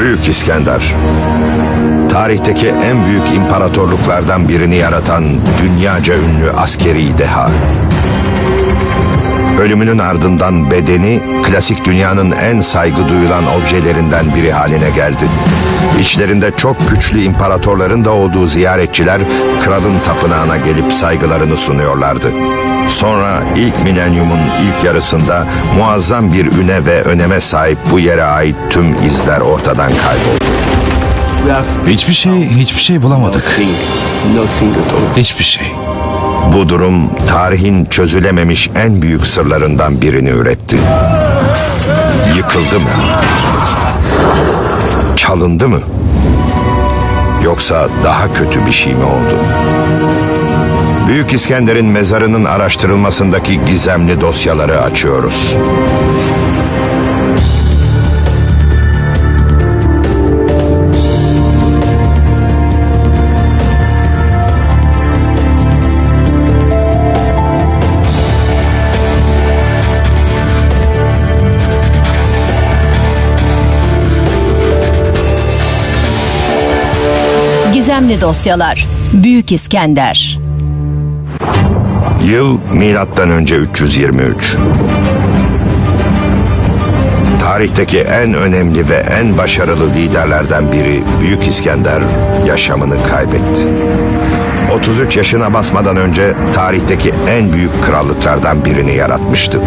Büyük İskender. Tarihteki en büyük imparatorluklardan birini yaratan dünyaca ünlü askeri deha. Ölümünün ardından bedeni klasik dünyanın en saygı duyulan objelerinden biri haline geldi. İçlerinde çok güçlü imparatorların da olduğu ziyaretçiler kralın tapınağına gelip saygılarını sunuyorlardı. Sonra ilk milenyumun ilk yarısında muazzam bir üne ve öneme sahip bu yere ait tüm izler ortadan kayboldu. Hiçbir şey, hiçbir şey bulamadık. Hiçbir şey. Bu durum tarihin çözülememiş en büyük sırlarından birini üretti. Yıkıldı mı? Çalındı mı? Yoksa daha kötü bir şey mi oldu? Büyük İskender'in mezarının araştırılmasındaki gizemli dosyaları açıyoruz. Gizemli dosyalar. Büyük İskender. Yıl milattan önce 323. Tarihteki en önemli ve en başarılı liderlerden biri Büyük İskender yaşamını kaybetti. 33 yaşına basmadan önce tarihteki en büyük krallıklardan birini yaratmıştı.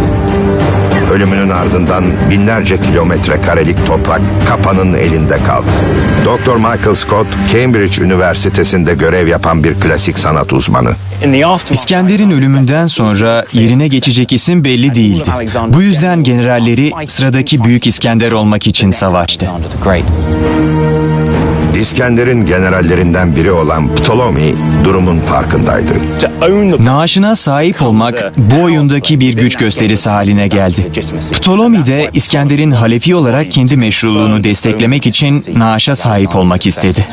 Ölümünün ardından binlerce kilometre karelik toprak kapanın elinde kaldı. Dr. Michael Scott, Cambridge Üniversitesi'nde görev yapan bir klasik sanat uzmanı. İskender'in ölümünden sonra yerine geçecek isim belli değildi. Bu yüzden generalleri sıradaki Büyük İskender olmak için savaştı. İskender'in generallerinden biri olan Ptolemy durumun farkındaydı. Naaşına sahip olmak bu oyundaki bir güç gösterisi haline geldi. Ptolemy de İskender'in halefi olarak kendi meşruluğunu desteklemek için naaşa sahip olmak istedi.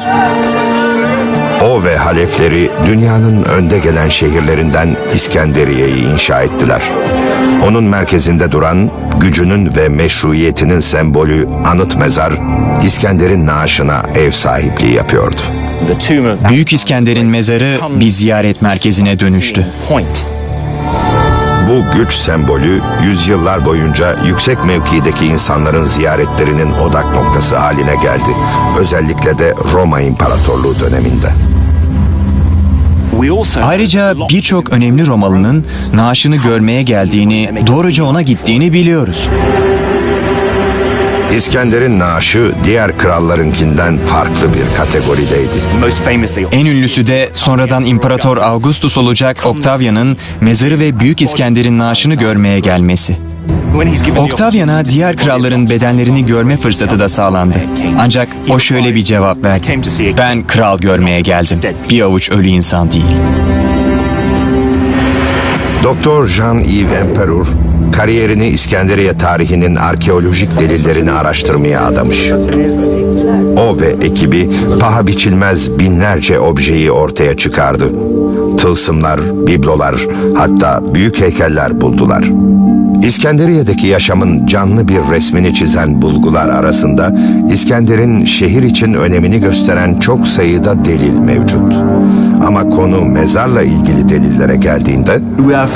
O ve halefleri dünyanın önde gelen şehirlerinden İskenderiye'yi inşa ettiler. Onun merkezinde duran gücünün ve meşruiyetinin sembolü anıt mezar İskender'in naaşına ev sahipliği yapıyordu. Büyük İskender'in mezarı bir ziyaret merkezine dönüştü. Bu güç sembolü yüzyıllar boyunca yüksek mevkideki insanların ziyaretlerinin odak noktası haline geldi. Özellikle de Roma İmparatorluğu döneminde. Ayrıca birçok önemli Romalı'nın naaşını görmeye geldiğini, doğruca ona gittiğini biliyoruz. İskender'in naaşı diğer krallarınkinden farklı bir kategorideydi. En ünlüsü de sonradan İmparator Augustus olacak Octavian'ın mezarı ve Büyük İskender'in naaşını görmeye gelmesi. Octavian'a diğer kralların bedenlerini görme fırsatı da sağlandı. Ancak o şöyle bir cevap verdi. Ben kral görmeye geldim. Bir avuç ölü insan değil. Doktor Jean-Yves Emperor kariyerini İskenderiye tarihinin arkeolojik delillerini araştırmaya adamış. O ve ekibi paha biçilmez binlerce objeyi ortaya çıkardı. Tılsımlar, biblolar, hatta büyük heykeller buldular. İskenderiye'deki yaşamın canlı bir resmini çizen bulgular arasında İskender'in şehir için önemini gösteren çok sayıda delil mevcut. Ama konu mezarla ilgili delillere geldiğinde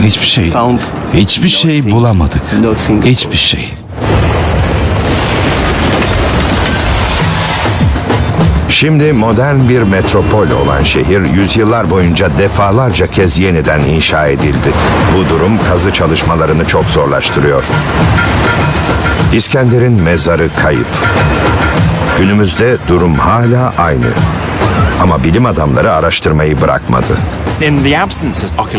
Hiçbir şey, hiçbir şey bulamadık. Hiçbir şey. Şimdi modern bir metropol olan şehir yüzyıllar boyunca defalarca kez yeniden inşa edildi. Bu durum kazı çalışmalarını çok zorlaştırıyor. İskender'in mezarı kayıp. Günümüzde durum hala aynı. Ama bilim adamları araştırmayı bırakmadı.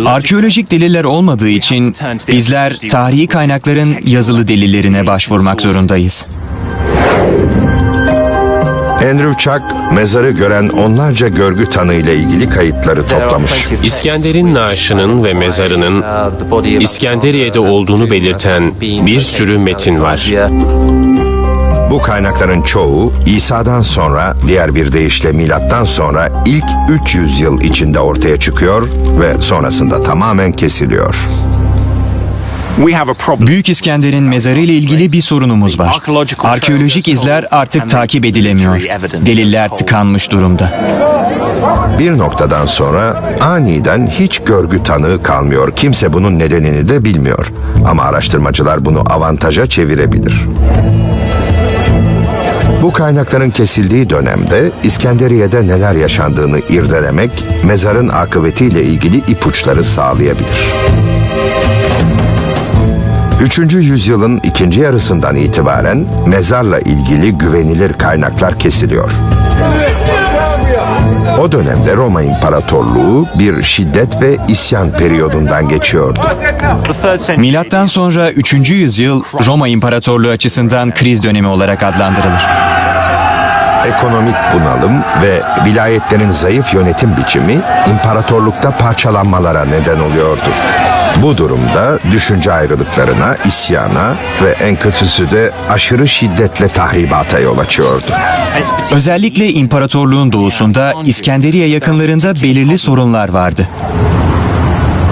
Arkeolojik deliller olmadığı için bizler tarihi kaynakların yazılı delillerine başvurmak zorundayız. Andrew Chuck mezarı gören onlarca görgü tanığıyla ilgili kayıtları toplamış. İskender'in naaşının ve mezarının İskenderiye'de olduğunu belirten bir sürü metin var. Bu kaynakların çoğu İsa'dan sonra diğer bir deyişle milattan sonra ilk 300 yıl içinde ortaya çıkıyor ve sonrasında tamamen kesiliyor. Büyük İskender'in mezarı ile ilgili bir sorunumuz var. Arkeolojik izler artık takip edilemiyor. Deliller tıkanmış durumda. Bir noktadan sonra aniden hiç görgü tanığı kalmıyor. Kimse bunun nedenini de bilmiyor. Ama araştırmacılar bunu avantaja çevirebilir. Bu kaynakların kesildiği dönemde İskenderiye'de neler yaşandığını irdelemek, mezarın akıbetiyle ilgili ipuçları sağlayabilir. 3. yüzyılın ikinci yarısından itibaren mezarla ilgili güvenilir kaynaklar kesiliyor. O dönemde Roma İmparatorluğu bir şiddet ve isyan periyodundan geçiyordu. Milattan sonra 3. yüzyıl Roma İmparatorluğu açısından kriz dönemi olarak adlandırılır. Ekonomik bunalım ve vilayetlerin zayıf yönetim biçimi imparatorlukta parçalanmalara neden oluyordu. Bu durumda düşünce ayrılıklarına, isyana ve en kötüsü de aşırı şiddetle tahribata yol açıyordu. Özellikle imparatorluğun doğusunda İskenderiye yakınlarında belirli sorunlar vardı.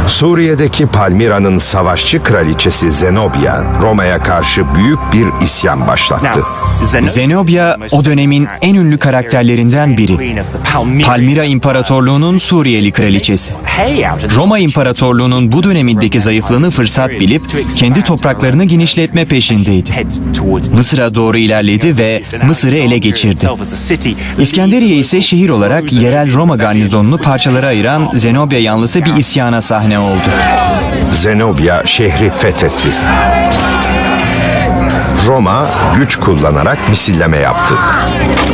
Suriye'deki Palmira'nın savaşçı kraliçesi Zenobia, Roma'ya karşı büyük bir isyan başlattı. Zenobia o dönemin en ünlü karakterlerinden biri. Palmira İmparatorluğu'nun Suriyeli kraliçesi. Roma İmparatorluğu'nun bu dönemindeki zayıflığını fırsat bilip kendi topraklarını genişletme peşindeydi. Mısır'a doğru ilerledi ve Mısır'ı ele geçirdi. İskenderiye ise şehir olarak yerel Roma garnizonunu parçalara ayıran Zenobia yanlısı bir isyana sahne oldu. Zenobia şehri fethetti. Roma güç kullanarak misilleme yaptı.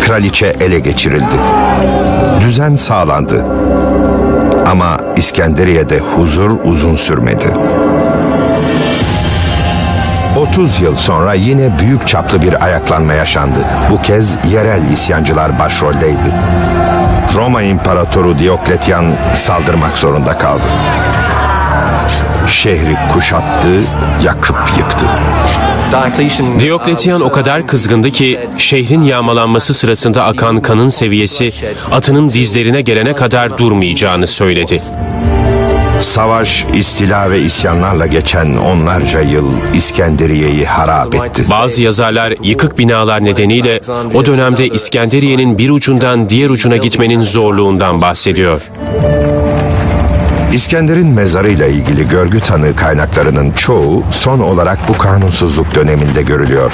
Kraliçe ele geçirildi. Düzen sağlandı. Ama İskenderiye'de huzur uzun sürmedi. 30 yıl sonra yine büyük çaplı bir ayaklanma yaşandı. Bu kez yerel isyancılar başroldeydi. Roma İmparatoru Diokletian saldırmak zorunda kaldı. Şehri kuşattı, yakıp yıktı. Diokletian o kadar kızgındı ki şehrin yağmalanması sırasında akan kanın seviyesi atının dizlerine gelene kadar durmayacağını söyledi. Savaş, istila ve isyanlarla geçen onlarca yıl İskenderiye'yi harap etti. Bazı yazarlar yıkık binalar nedeniyle o dönemde İskenderiye'nin bir ucundan diğer ucuna gitmenin zorluğundan bahsediyor. İskender'in mezarıyla ilgili görgü tanığı kaynaklarının çoğu son olarak bu kanunsuzluk döneminde görülüyor.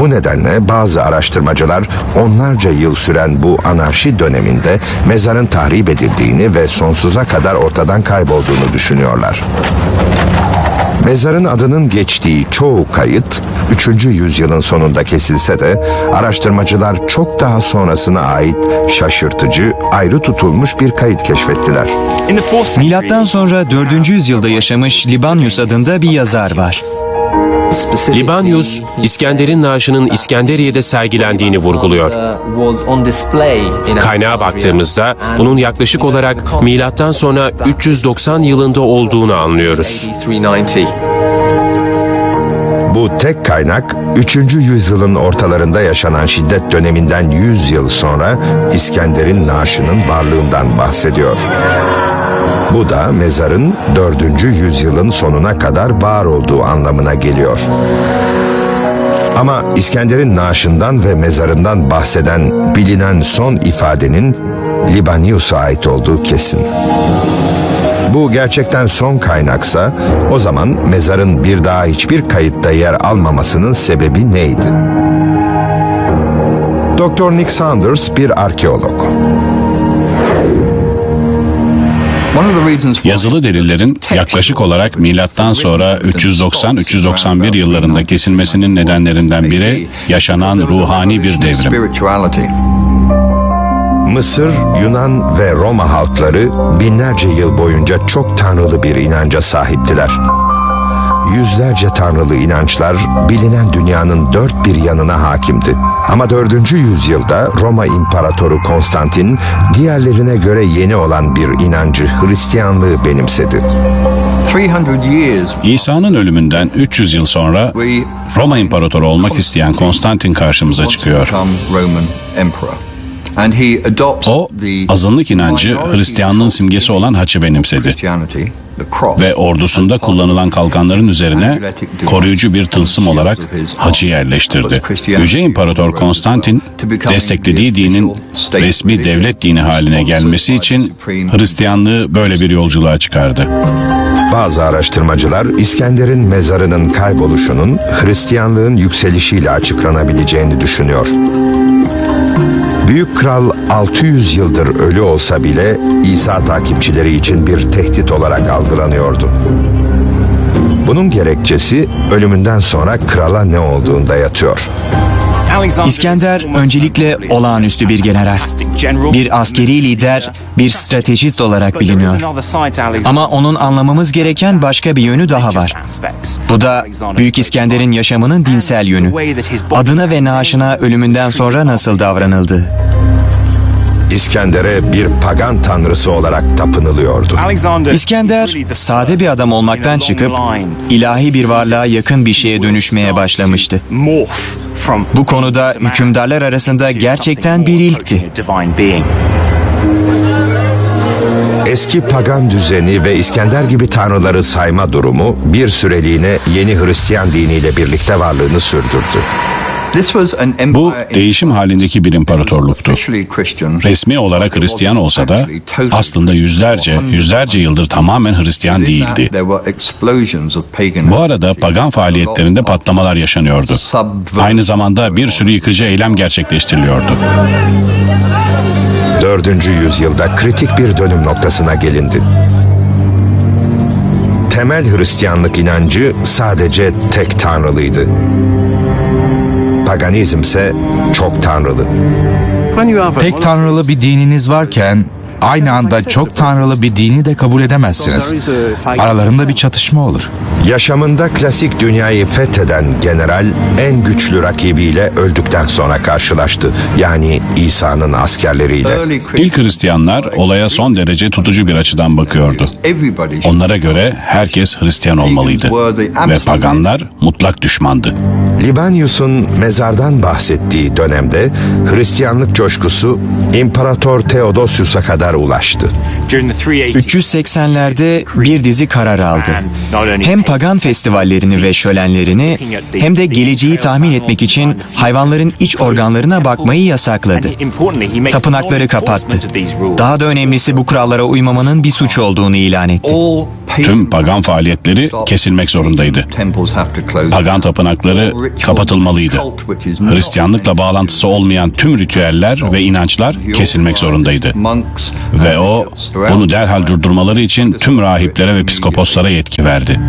Bu nedenle bazı araştırmacılar onlarca yıl süren bu anarşi döneminde mezarın tahrip edildiğini ve sonsuza kadar ortadan kaybolduğunu düşünüyorlar. Mezarın adının geçtiği çoğu kayıt 3. yüzyılın sonunda kesilse de araştırmacılar çok daha sonrasına ait şaşırtıcı, ayrı tutulmuş bir kayıt keşfettiler. Milattan sonra 4. yüzyılda yaşamış Libanius adında bir yazar var. Libanius, İskender'in naaşının İskenderiye'de sergilendiğini vurguluyor. Kaynağa baktığımızda bunun yaklaşık olarak milattan sonra 390 yılında olduğunu anlıyoruz. Bu tek kaynak 3. yüzyılın ortalarında yaşanan şiddet döneminden 100 yıl sonra İskender'in naaşının varlığından bahsediyor. Bu da mezarın 4. yüzyılın sonuna kadar var olduğu anlamına geliyor. Ama İskender'in naaşından ve mezarından bahseden bilinen son ifadenin Libanius'a ait olduğu kesin. Bu gerçekten son kaynaksa o zaman mezarın bir daha hiçbir kayıtta yer almamasının sebebi neydi? Dr. Nick Saunders bir arkeolog. Yazılı delillerin yaklaşık olarak milattan sonra 390-391 yıllarında kesilmesinin nedenlerinden biri yaşanan ruhani bir devrim. Mısır, Yunan ve Roma halkları binlerce yıl boyunca çok tanrılı bir inanca sahiptiler. Yüzlerce tanrılı inançlar bilinen dünyanın dört bir yanına hakimdi. Ama 4. yüzyılda Roma İmparatoru Konstantin diğerlerine göre yeni olan bir inancı Hristiyanlığı benimsedi. İsa'nın ölümünden 300 yıl sonra Roma İmparatoru olmak isteyen Konstantin karşımıza çıkıyor. O azınlık inancı Hristiyanlığın simgesi olan haçı benimsedi. ve ordusunda kullanılan kalkanların üzerine koruyucu bir tılsım olarak hacı yerleştirdi. Yüce İmparator Konstantin desteklediği dinin resmi devlet dini haline gelmesi için Hristiyanlığı böyle bir yolculuğa çıkardı. Bazı araştırmacılar İskender'in mezarının kayboluşunun Hristiyanlığın yükselişiyle açıklanabileceğini düşünüyor. Büyük Kral 600 yıldır ölü olsa bile İsa takipçileri için bir tehdit olarak algılanıyordu. Bunun gerekçesi ölümünden sonra krala ne olduğunda yatıyor. İskender öncelikle olağanüstü bir general. Bir askeri lider, bir stratejist olarak biliniyor. Ama onun anlamamız gereken başka bir yönü daha var. Bu da Büyük İskender'in yaşamının dinsel yönü. Adına ve naaşına ölümünden sonra nasıl davranıldığı. İskender'e bir pagan tanrısı olarak tapınılıyordu. İskender sade bir adam olmaktan çıkıp ilahi bir varlığa yakın bir şeye dönüşmeye başlamıştı. Bu konuda hükümdarlar arasında gerçekten bir ilkti. Eski pagan düzeni ve İskender gibi tanrıları sayma durumu bir süreliğine yeni Hristiyan diniyle birlikte varlığını sürdürdü. Bu değişim halindeki bir imparatorluktu. Resmi olarak Hristiyan olsa da aslında yüzlerce, yüzlerce yıldır tamamen Hristiyan değildi. Bu arada pagan faaliyetlerinde patlamalar yaşanıyordu. Aynı zamanda bir sürü yıkıcı eylem gerçekleştiriliyordu. 4. yüzyılda kritik bir dönüm noktasına gelindi. Temel Hristiyanlık inancı sadece tek tanrılıydı. Paganizm ise çok tanrılı. Tek tanrılı bir dininiz varken aynı anda çok tanrılı bir dini de kabul edemezsiniz. Aralarında bir çatışma olur. Yaşamında klasik dünyayı fetheden general en güçlü rakibiyle öldükten sonra karşılaştı. Yani İsa'nın askerleriyle. İlk Hristiyanlar olaya son derece tutucu bir açıdan bakıyordu. Onlara göre herkes Hristiyan olmalıydı ve paganlar mutlak düşmandı. Libanius'un mezardan bahsettiği dönemde Hristiyanlık coşkusu İmparator Theodosius'a kadar ulaştı. 380'lerde bir dizi karar aldı. Hem pagan festivallerini ve şölenlerini hem de geleceği tahmin etmek için hayvanların iç organlarına bakmayı yasakladı. Tapınakları kapattı. Daha da önemlisi bu kurallara uymamanın bir suç olduğunu ilan etti. Tüm pagan faaliyetleri kesilmek zorundaydı. Pagan tapınakları kapatılmalıydı. Hristiyanlıkla bağlantısı olmayan tüm ritüeller ve inançlar kesilmek zorundaydı. Ve o bunu derhal durdurmaları için tüm rahiplere ve psikoposlara yetki verdi.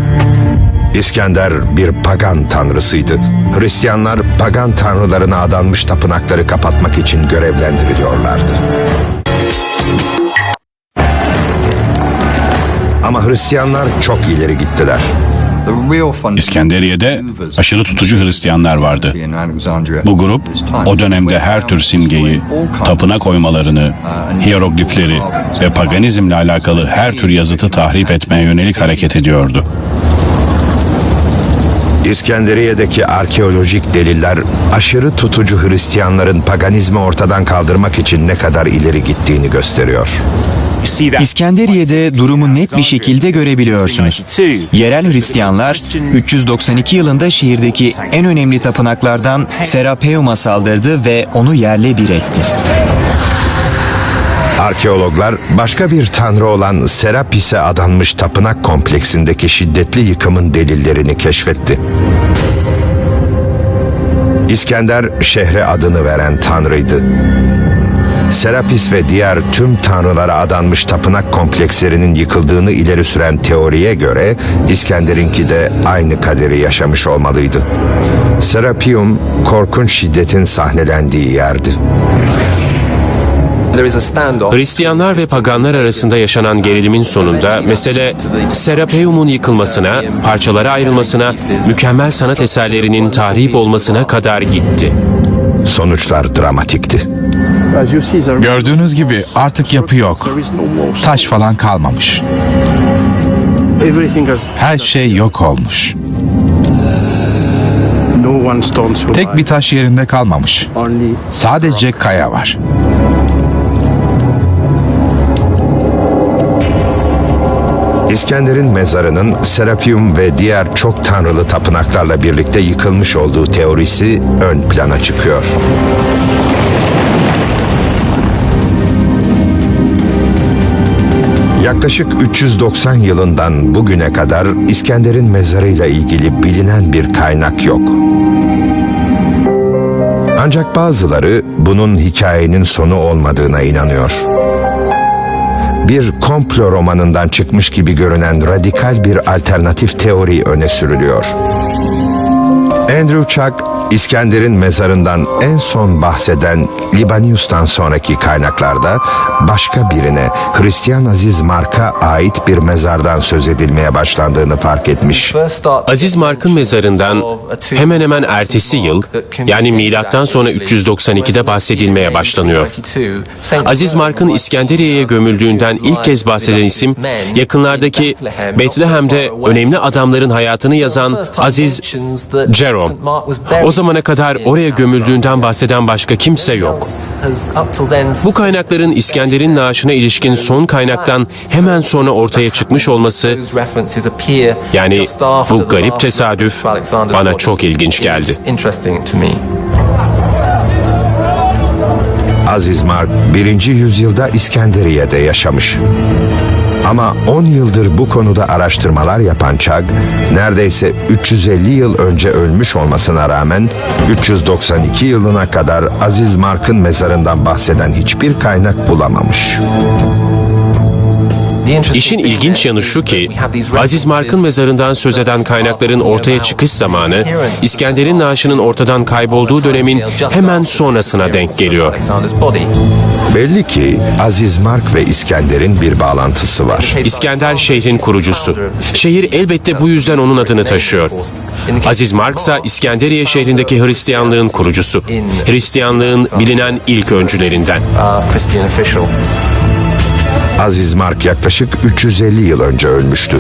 İskender bir pagan tanrısıydı. Hristiyanlar pagan tanrılarına adanmış tapınakları kapatmak için görevlendiriliyorlardı. Ama Hristiyanlar çok ileri gittiler. İskenderiye'de aşırı tutucu Hristiyanlar vardı. Bu grup o dönemde her tür simgeyi, tapınak oymalarını, hieroglifleri ve paganizmle alakalı her tür yazıtı tahrip etmeye yönelik hareket ediyordu. İskenderiye'deki arkeolojik deliller aşırı tutucu Hristiyanların paganizmi ortadan kaldırmak için ne kadar ileri gittiğini gösteriyor. İskenderiye'de durumu net bir şekilde görebiliyorsunuz. Yerel Hristiyanlar 392 yılında şehirdeki en önemli tapınaklardan Serapeum'a saldırdı ve onu yerle bir etti. Arkeologlar başka bir tanrı olan Serapis'e adanmış tapınak kompleksindeki şiddetli yıkımın delillerini keşfetti. İskender şehre adını veren tanrıydı. Serapis ve diğer tüm tanrılara adanmış tapınak komplekslerinin yıkıldığını ileri süren teoriye göre İskender'inki de aynı kaderi yaşamış olmalıydı. Serapium korkunç şiddetin sahnelendiği yerdi. Hristiyanlar ve paganlar arasında yaşanan gerilimin sonunda mesele Serapeum'un yıkılmasına, parçalara ayrılmasına, mükemmel sanat eserlerinin tahrip olmasına kadar gitti. Sonuçlar dramatikti. Gördüğünüz gibi artık yapı yok. Taş falan kalmamış. Her şey yok olmuş. Tek bir taş yerinde kalmamış. Sadece kaya var. İskender'in mezarının Serapium ve diğer çok tanrılı tapınaklarla birlikte yıkılmış olduğu teorisi ön plana çıkıyor. Yaklaşık 390 yılından bugüne kadar İskender'in mezarıyla ilgili bilinen bir kaynak yok. Ancak bazıları bunun hikayenin sonu olmadığına inanıyor. Bir komplo romanından çıkmış gibi görünen radikal bir alternatif teori öne sürülüyor. Andrew Chuck, İskender'in mezarından en son bahseden Libanius'tan sonraki kaynaklarda başka birine Hristiyan Aziz Mark'a ait bir mezardan söz edilmeye başlandığını fark etmiş. Aziz Mark'ın mezarından hemen hemen ertesi yıl yani milattan sonra 392'de bahsedilmeye başlanıyor. Aziz Mark'ın İskenderiye'ye gömüldüğünden ilk kez bahseden isim yakınlardaki Betlehem'de önemli adamların hayatını yazan Aziz Jerome. O zamana kadar oraya gömüldüğünden bahseden başka kimse yok. Bu kaynakların İskender'in naaşına ilişkin son kaynaktan hemen sonra ortaya çıkmış olması yani bu garip tesadüf bana çok ilginç geldi. Aziz Mark 1. yüzyılda İskenderiye'de yaşamış. Ama 10 yıldır bu konuda araştırmalar yapan Chag, neredeyse 350 yıl önce ölmüş olmasına rağmen 392 yılına kadar Aziz Mark'ın mezarından bahseden hiçbir kaynak bulamamış. İşin ilginç yanı şu ki Aziz Mark'ın mezarından söz eden kaynakların ortaya çıkış zamanı İskender'in naaşının ortadan kaybolduğu dönemin hemen sonrasına denk geliyor. Belli ki Aziz Mark ve İskender'in bir bağlantısı var. İskender şehrin kurucusu. Şehir elbette bu yüzden onun adını taşıyor. Aziz Mark ise İskenderiye şehrindeki Hristiyanlığın kurucusu. Hristiyanlığın bilinen ilk öncülerinden. Aziz Mark yaklaşık 350 yıl önce ölmüştü.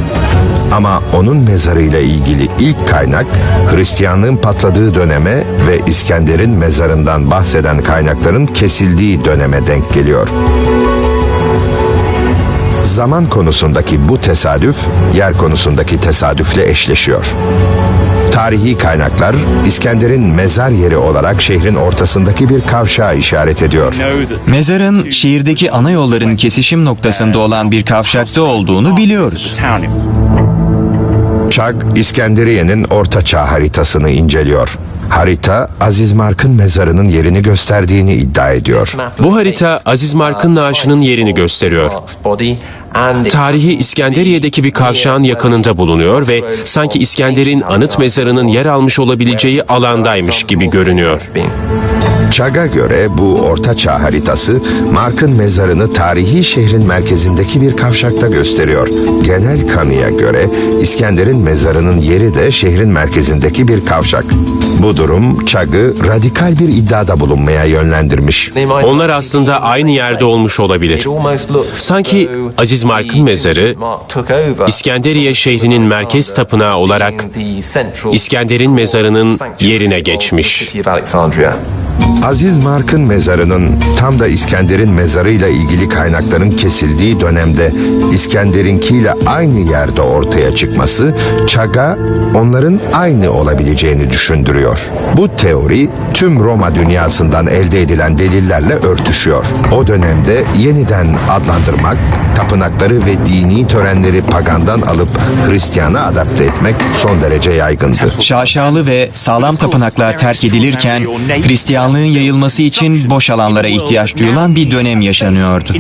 Ama onun mezarıyla ilgili ilk kaynak Hristiyanlığın patladığı döneme ve İskender'in mezarından bahseden kaynakların kesildiği döneme denk geliyor. Zaman konusundaki bu tesadüf yer konusundaki tesadüfle eşleşiyor. Tarihi kaynaklar İskender'in mezar yeri olarak şehrin ortasındaki bir kavşağı işaret ediyor. Mezarın şehirdeki ana yolların kesişim noktasında olan bir kavşakta olduğunu biliyoruz. Chag, İskenderiye'nin Orta Çağ haritasını inceliyor. Harita, Aziz Mark'ın mezarının yerini gösterdiğini iddia ediyor. Bu harita Aziz Mark'ın naaşının yerini gösteriyor. Tarihi İskenderiye'deki bir kavşağın yakınında bulunuyor ve sanki İskender'in anıt mezarının yer almış olabileceği alandaymış gibi görünüyor. Chag'a göre bu Orta Çağ haritası Mark'ın mezarını tarihi şehrin merkezindeki bir kavşakta gösteriyor. Genel kanıya göre İskender'in mezarının yeri de şehrin merkezindeki bir kavşak. Bu durum Chag'ı radikal bir iddiada bulunmaya yönlendirmiş. Onlar aslında aynı yerde olmuş olabilir. Sanki Aziz Mark'ın mezarı İskenderiye şehrinin merkez tapınağı olarak İskender'in mezarının yerine geçmiş. Aziz Mark'ın mezarının tam da İskender'in mezarıyla ilgili kaynakların kesildiği dönemde İskender'inkiyle aynı yerde ortaya çıkması Chag'a onların aynı olabileceğini düşündürüyor. Bu teori tüm Roma dünyasından elde edilen delillerle örtüşüyor. O dönemde yeniden adlandırmak, tapınakları ve dini törenleri pagandan alıp Hristiyan'a adapte etmek son derece yaygındı. Şaşalı ve sağlam tapınaklar terk edilirken Hristiyanlığın yayılması için boş alanlara ihtiyaç duyulan bir dönem yaşanıyordu.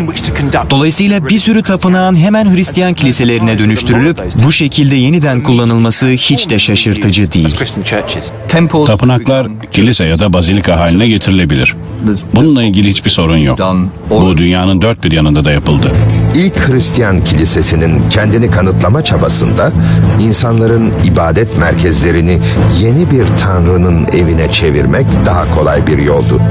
Dolayısıyla bir sürü tapınağın hemen Hristiyan kiliselerine dönüştürülüp bu şekilde yeniden kullanılması hiç de şaşırtıcı değil. Tapınaklar kilise ya da bazilika haline getirilebilir. Bununla ilgili hiçbir sorun yok. Bu dünyanın dört bir yanında da yapıldı. İlk Hristiyan kilisesinin kendini kanıtlama çabasında insanların ibadet merkezlerini yeni bir tanrının evine çevirmek daha kolay bir yoldu.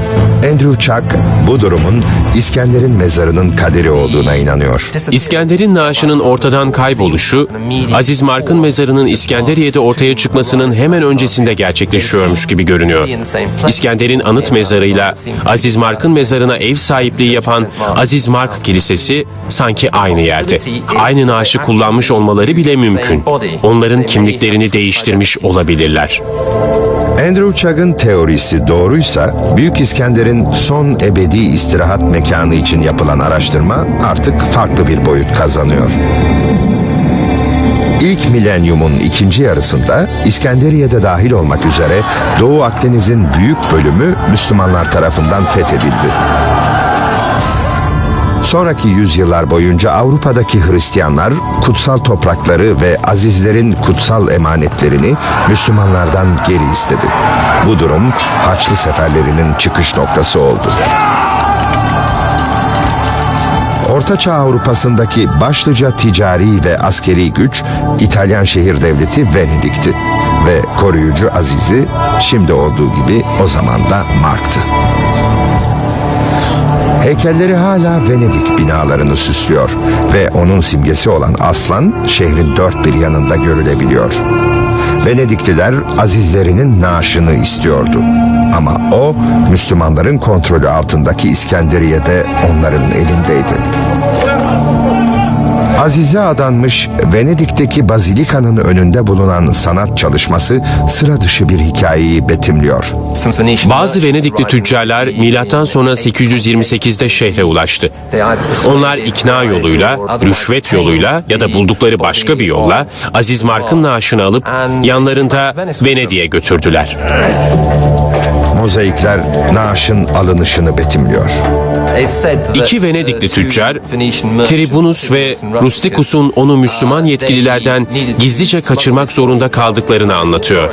Andrew Chuck bu durumun İskender'in mezarının kaderi olduğuna inanıyor. İskender'in naaşının ortadan kayboluşu, Aziz Mark'ın mezarının İskenderiye'de ortaya çıkmasının hemen öncesinde gerçekleşiyormuş gibi görünüyor. İskender'in anıt mezarıyla Aziz Mark'ın mezarına ev sahipliği yapan Aziz Mark Kilisesi sanki sanki aynı yerde. Aynı naaşı kullanmış olmaları bile mümkün. Onların kimliklerini değiştirmiş olabilirler. Andrew Chugg'ın teorisi doğruysa Büyük İskender'in son ebedi istirahat mekanı için yapılan araştırma artık farklı bir boyut kazanıyor. İlk milenyumun ikinci yarısında İskenderiye'de dahil olmak üzere Doğu Akdeniz'in büyük bölümü Müslümanlar tarafından fethedildi. Sonraki yüzyıllar boyunca Avrupa'daki Hristiyanlar kutsal toprakları ve azizlerin kutsal emanetlerini Müslümanlardan geri istedi. Bu durum Haçlı seferlerinin çıkış noktası oldu. Ortaçağ Avrupa'sındaki başlıca ticari ve askeri güç İtalyan şehir devleti Venedik'ti ve koruyucu Aziz'i şimdi olduğu gibi o zaman da Mark'tı. Heykelleri hala Venedik binalarını süslüyor ve onun simgesi olan aslan şehrin dört bir yanında görülebiliyor. Venedikliler azizlerinin naaşını istiyordu. Ama o Müslümanların kontrolü altındaki İskenderiye'de onların elindeydi. Azize adanmış Venedik'teki bazilikanın önünde bulunan sanat çalışması sıra dışı bir hikayeyi betimliyor. Bazı Venedikli tüccarlar milattan sonra 828'de şehre ulaştı. Onlar ikna yoluyla, rüşvet yoluyla ya da buldukları başka bir yolla Aziz Mark'ın naaşını alıp yanlarında Venedik'e götürdüler. Mozaikler naaşın alınışını betimliyor. İki Venedikli tüccar, Tribunus ve Rusticus'un onu Müslüman yetkililerden gizlice kaçırmak zorunda kaldıklarını anlatıyor.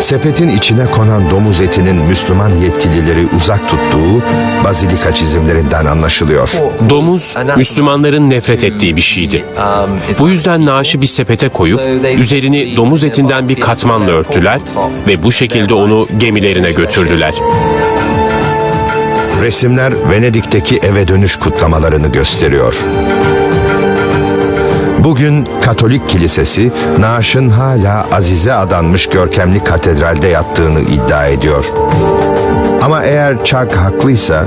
Sepetin içine konan domuz etinin Müslüman yetkilileri uzak tuttuğu bazilika çizimlerinden anlaşılıyor. Domuz, Müslümanların nefret ettiği bir şeydi. Bu yüzden naaşı bir sepete koyup üzerini domuz etinden bir katmanla örttüler ve bu şekilde onu gemilerine götürdüler. Resimler Venedik'teki eve dönüş kutlamalarını gösteriyor. Bugün Katolik Kilisesi naaşın hala Azize adanmış görkemli katedralde yattığını iddia ediyor. Ama eğer Chuck haklıysa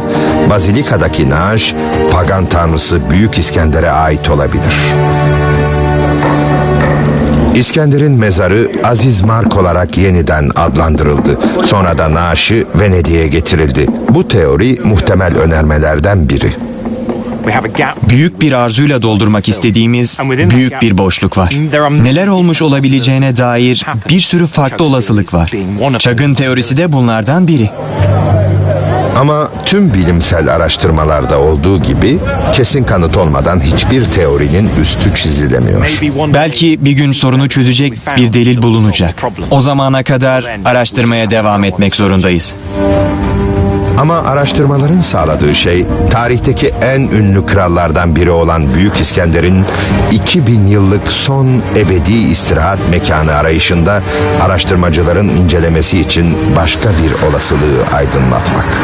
Bazilika'daki naaş pagan tanrısı Büyük İskender'e ait olabilir. İskender'in mezarı Aziz Mark olarak yeniden adlandırıldı. Sonra da naaşı Venedik'e getirildi. Bu teori muhtemel önermelerden biri. Büyük bir arzuyla doldurmak istediğimiz büyük bir boşluk var. Neler olmuş olabileceğine dair bir sürü farklı olasılık var. Chugg'ın teorisi de bunlardan biri. Ama tüm bilimsel araştırmalarda olduğu gibi kesin kanıt olmadan hiçbir teorinin üstü çizilemiyor. Belki bir gün sorunu çözecek bir delil bulunacak. O zamana kadar araştırmaya devam etmek zorundayız. Ama araştırmaların sağladığı şey tarihteki en ünlü krallardan biri olan Büyük İskender'in 2000 yıllık son ebedi istirahat mekanı arayışında araştırmacıların incelemesi için başka bir olasılığı aydınlatmak.